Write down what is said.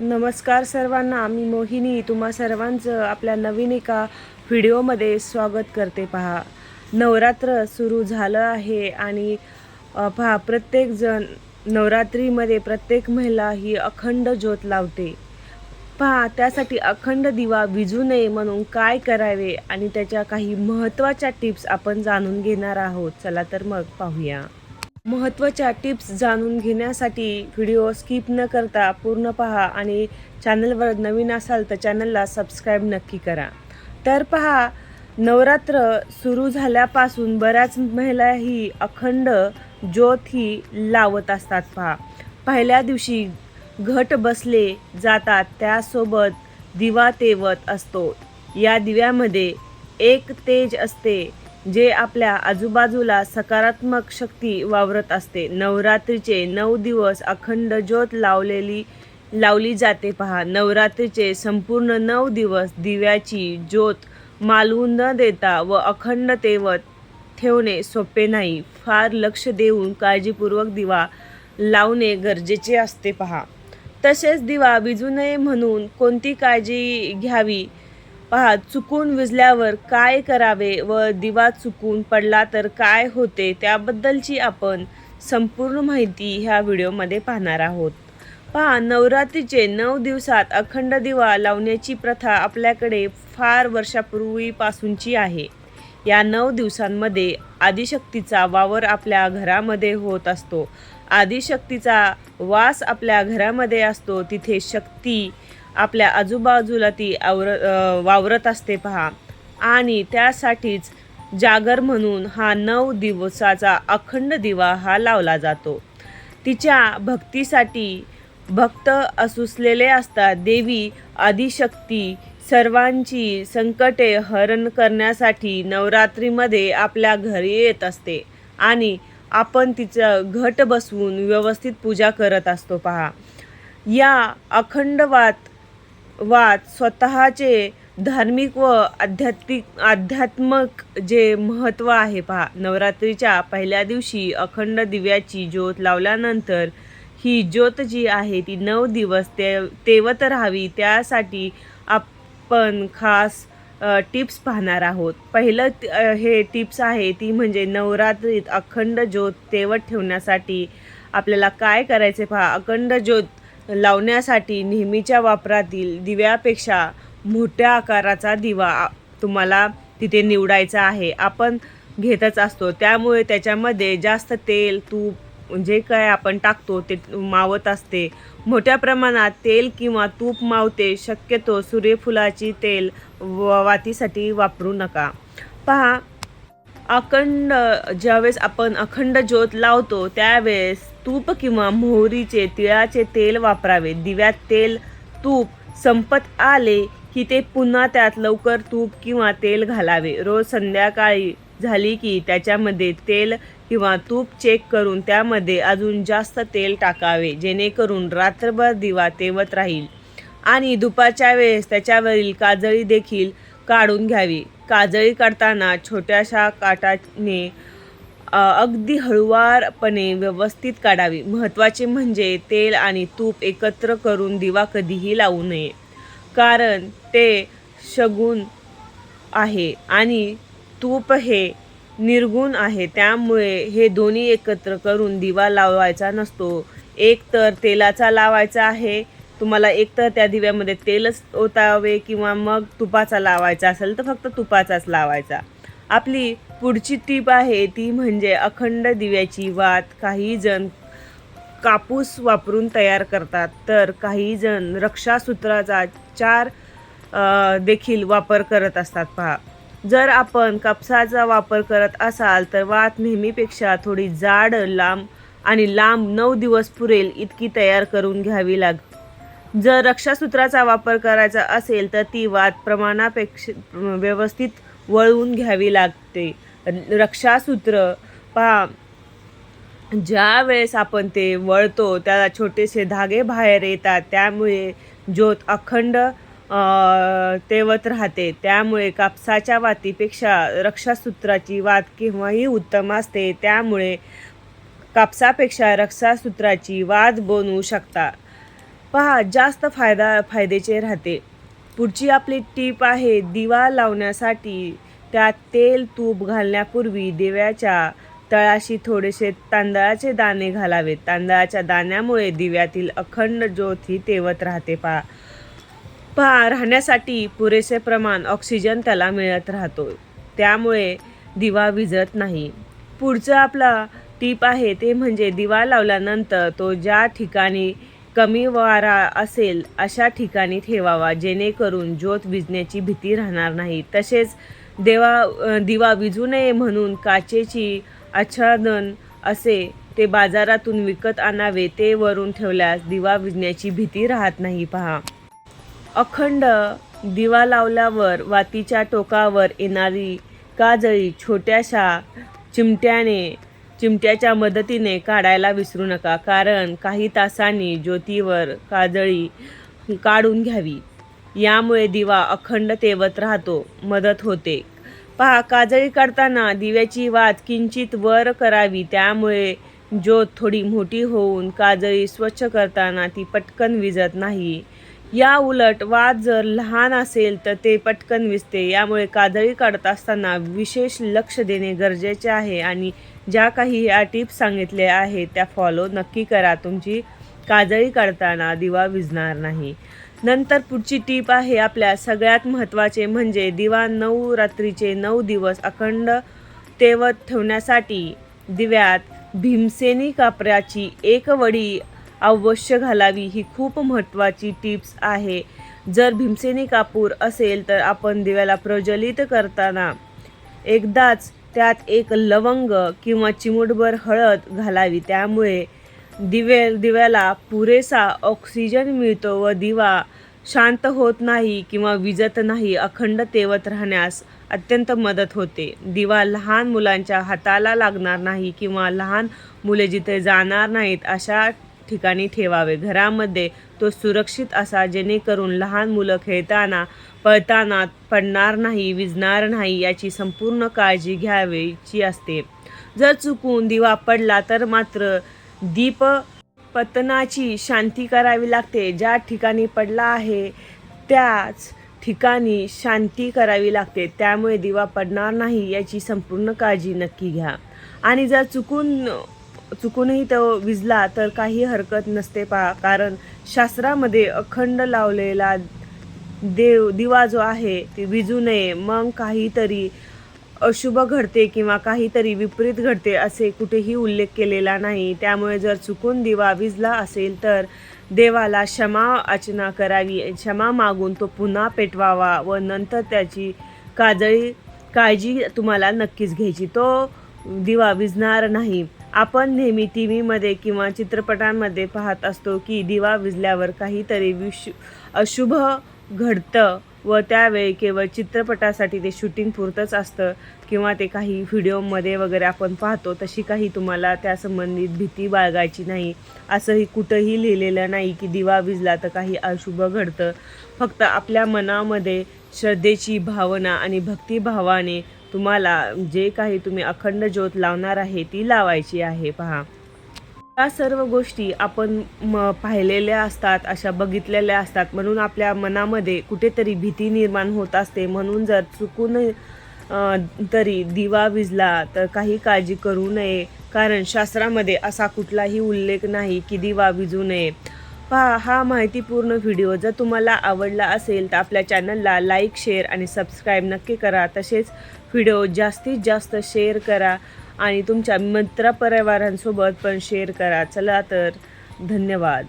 नमस्कार सर्वांना मी मोहिनी. तुम्हा सर्वांचं आपल्या नवीन एका व्हिडिओमध्ये स्वागत करते पहा. नवरात्र सुरू झालं आहे आणि पहा प्रत्येकजण नवरात्रीमध्ये प्रत्येक महिला ही अखंड ज्योत लावते. पहा त्यासाठी अखंड दिवा विजू नये म्हणून काय करावे आणि त्याच्या काही महत्त्वाच्या टिप्स आपण जाणून घेणार आहोत. चला तर मग पाहूया. महत्त्वाच्या टिप्स जाणून घेण्यासाठी व्हिडिओ स्किप न करता पूर्ण पहा आणि चॅनलवर नवीन असाल तर चॅनलला सबस्क्राईब नक्की करा. तर पहा नवरात्र सुरू झाल्यापासून बऱ्याच महिला ही अखंड ज्योत ही लावत असतात पहा. पहिल्या दिवशी घट बसले जातात त्यासोबत दिवा तेवत असतो. या दिव्यामध्ये एक तेज असते. जे आपल्या आजूबाजूला सकारात्मक शक्ती वावरत असते. नवरात्रीचे नऊ दिवस अखंड ज्योत लावलेली लावली जाते पहा. नवरात्रीचे संपूर्ण नऊ दिवस दिव्याची ज्योत मालवून न देता व अखंड तेवत ठेवणे सोपे नाही. फार लक्ष देऊन काळजीपूर्वक दिवा लावणे गरजेचे असते पहा. तसेच दिवा विजू नये म्हणून कोणती काळजी घ्यावी? पहा चुकून विजल्यावर काय करावे व दिवा चुकून पडला तर काय होते त्याबद्दलची आपण संपूर्ण माहिती ह्या व्हिडिओमध्ये पाहणार आहोत. पहा नवरात्रीचे नऊ दिवसात अखंड दिवा लावण्याची प्रथा आपल्याकडे फार वर्षापूर्वीपासूनची आहे. या नऊ दिवसांमध्ये आदिशक्तीचा वावर आपल्या घरामध्ये होत असतो. आदिशक्तीचा वास आपल्या घरामध्ये असतो. तिथे शक्ती आपल्या आजूबाजूला ती आवर वावरत असते पहा. आणि त्यासाठीच जागर म्हणून हा नऊ दिवसाचा अखंड दिवा हा लावला जातो. तिच्या भक्तीसाठी भक्त असुसलेले असतात. देवी आदिशक्ती सर्वांची संकटे हरण करण्यासाठी नवरात्रीमध्ये आपल्या घरी येत असते. आणि आपण तिचं घट बसवून व्यवस्थित पूजा करत असतो पहा. या अखंडवात वाद स्वतःचे धार्मिक व आध्यात्मिक आध्यात्मक जे महत्त्व आहे पहा नवरात्रीच्या पहिल्या दिवशी अखंड दिव्याची ज्योत लावल्यानंतर ही ज्योत जी आहे ती नऊ दिवस ते तेवत राहावी त्यासाठी आपण खास टिप्स पाहणार आहोत. पहिलं हे टिप्स आहे ती म्हणजे नवरात्रीत अखंड ज्योत तेवत ठेवण्यासाठी आपल्याला काय करायचे पहा अखंड ज्योत लावण्यासाठी नेहमीच्या वापरातील दिव्यापेक्षा मोठ्या आकाराचा दिवा तुम्हाला तिथे निवडायचा आहे. आपण घेतच असतो. त्यामुळे त्याच्यामध्ये जास्त तेल तूप जे काय आपण टाकतो ते मावत असते. मोठ्या प्रमाणात तेल किंवा तूप मावते शक्यतो सूर्यफुलाची तेल व- वातीसाठी वापरू नका. पहा अखंड ज्यावेळेस आपण अखंड ज्योत लावतो त्यावेळेस तूप किंवा मोहरीचे तिळाचे तेल वापरावे. दिव्यात तेल तूप संपत आले की ते पुन्हा त्यात लवकर तूप किंवा तेल घालावे. रोज संध्याकाळी झाली की त्याच्यामध्ये तेल किंवा तूप चेक करून त्यामध्ये अजून जास्त तेल टाकावे जेणेकरून रात्रभर दिवा तेवत राहील. आणि दुपारच्या वेळेस त्याच्यावरील काजळी देखील काढून घ्यावी. काजळी काढताना छोट्याशा काटाने अगदी हळुवारपणे व्यवस्थित काढावी. महत्त्वाचे म्हणजे तेल आणि तूप एकत्र करून दिवा कधीही लावू नये. कारण ते शगुन आहे आणि तूप हे निर्गुण आहे. त्यामुळे हे दोन्ही एकत्र करून दिवा लावायचा नसतो. एक तर तेलाचा लावायचा आहे तुम्हाला एक तर त्या दिव्यामध्ये तेलच ओतावे किंवा मग तुपाचा लावायचा असेल तर फक्त तुपाचाच लावायचा. आपली पुढची टीप आहे ती म्हणजे अखंड दिव्याची वात काही जण कापूस वापरून तयार करतात. तर काही जण रक्षासूत्राचा चार देखील वापर करत असतात. पहा जर आपण कापसाचा वापर करत असाल तर वात नेहमीपेक्षा थोडी जाड लांब आणि लांब नऊ दिवस पुरेल इतकी तयार करून घ्यावी लाग जर रक्षासूत्राचा वापर करायचा असेल तर ती वाद प्रमाणापेक्षा व्यवस्थित वळवून घ्यावी लागते. रक्षासूत्र पहा ज्या वेळेस आपण ते वळतो त्याला छोटेसे धागे बाहेर येतात. त्यामुळे ज्योत अखंड तेवत राहते. त्यामुळे कापसाच्या वातीपेक्षा रक्षासूत्राची वात केव्हाही उत्तम असते. त्यामुळे कापसापेक्षा रक्षासूत्राची वाद बनवू शकता. पहा जास्त फायदा फायद्याचे राहते. पुढची आपली टीप आहे दिवा लावण्यासाठी त्यात तेल तूप घालण्यापूर्वी दिव्याच्या तळाशी थोडेसे तांदळाचे दाणे घालावेत. तांदळाच्या दाण्यामुळे दिव्यातील अखंड ज्योत ही तेवत राहते पहा पहा राहण्यासाठी पुरेसे प्रमाण ऑक्सिजन त्याला मिळत राहतो. त्यामुळे दिवा विझत नाही. पुढचं आपला टीप आहे ते म्हणजे दिवा लावल्यानंतर तो ज्या ठिकाणी कमी वारा असेल अशा ठिकाणी ठेवावा जेणेकरून ज्योत विजण्याची भीती राहणार नाही. तसेच देवा दिवा विजू नये म्हणून काचेची आच्छादन असे ते बाजारातून विकत आणावे ते वरून ठेवल्यास दिवा विजण्याची भीती राहत नाही. पहा. अखंड दिवा लावल्यावर वातीच्या टोकावर येणारी काजळी छोट्याशा चिमट्याने चिमट्याच्या मदतीने काढायला विसरू नका कारण काही तासांनी ज्योतीवर काजळी काढून घ्यावी. यामुळे दिवा अखंड तेवत राहतो मदत होते. पहा काजळी काढताना दिव्याची वात किंचित वर करावी त्यामुळे ज्योत थोडी मोठी होऊन काजळी स्वच्छ करताना ती पटकन विजत नाही. या उलट वाद जर लहान असेल तर ते पटकन विजते यामुळे कादळी काढत असताना विशेष लक्ष देणे गरजेचे आहे आणि ज्या काही या टिप्स सांगितल्या आहेत त्या फॉलो नक्की करा. तुमची काजळी काढताना दिवा विझणार नाही. नंतर पुढची टीप आहे आपल्या सगळ्यात महत्त्वाचे म्हणजे दिवा नऊ रात्रीचे नऊ दिवस अखंड तेवत ठेवण्यासाठी दिव्यात भीमसेनी कापराची एक वडी अवश्य घालावी ही खूप महत्त्वाची टिप्स आहे. जर भीमसेनी कापूर असेल तर आपण दिव्याला प्रज्वलित करताना एकदाच त्यात एक लवंग किंवा चिमूटभर हळद घालावी. त्यामुळे दिवे दिव्याला पुरेसा ऑक्सिजन मिळतो व दिवा शांत होत नाही किंवा विजत नाही अखंड तेवत राहण्यास अत्यंत मदत होते. दिवा लहान मुलांच्या हाताला लागणार नाही किंवा लहान मुले जिथे जाणार नाहीत अशा ठिकाणी ठेवावे. घरामध्ये तो सुरक्षित असा जेणेकरून लहान मुलं खेळताना पळताना पडणार नाही विजणार नाही याची संपूर्ण काळजी घ्यावीची असते. जर चुकून दिवा पडला तर मात्र दीप पतनाची शांती करावी लागते. ज्या ठिकाणी पडला आहे त्याच ठिकाणी शांती करावी लागते. त्यामुळे दिवा पडणार नाही याची संपूर्ण काळजी नक्की घ्या. आणि जर चुकून चुकूनही तो विजला तर काही हरकत नसते पहा कारण शास्त्रामध्ये अखंड लावलेला देव दिवा जो आहे ती विजू नये. मग काहीतरी अशुभ घडते किंवा काहीतरी विपरीत घडते असे कुठेही उल्लेख केलेला नाही. त्यामुळे जर चुकून दिवा विजला असेल तर देवाला क्षमा अर्चना करावी. क्षमा मागून तो पुन्हा पेटवावा व नंतर त्याची काजळी काळजी तुम्हाला नक्कीच घ्यायची. तो दिवा विजणार नाही. आपण नेहमी टी व्हीमध्ये किंवा चित्रपटांमध्ये पाहत असतो की दिवा विजल्यावर काहीतरी विश अशुभ घडतं व त्यावेळी केवळ चित्रपटासाठी ते शूटिंग पुरतंच असतं किंवा ते काही व्हिडिओमध्ये वगैरे आपण पाहतो तशी काही तुम्हाला त्या संबंधित भीती बाळगायची नाही. असंही कुठंही लिहिलेलं नाही की दिवा विजला तर काही अशुभ घडतं. फक्त आपल्या मनामध्ये श्रद्धेची भावना आणि भक्तिभावाने तुम्हाला जे काही तुम्ही अखंड ज्योत लावणार आहे ती लावायची आहे पहा. या सर्व गोष्टी आपण म पाहिलेल्या असतात अशा बघितलेल्या असतात. म्हणून आपल्या मनामध्ये कुठेतरी भीती निर्माण होत असते. म्हणून जर चुकून तरी दिवा विजला तर काही काळजी करू नये. कारण शास्त्रामध्ये असा कुठलाही उल्लेख नाही की दिवा विजू नये. पहा हा माहितीपूर्ण व्हिडिओ जर तुम्हाला आवडला असेल तर आपल्या चॅनलला लाईक शेअर आणि सबस्क्राईब नक्की करा. तसेच व्हिडिओ जास्तीत जास्त शेअर करा आणि तुमच्या मित्रपरिवारांसोबत पण शेअर करा. चला तर धन्यवाद.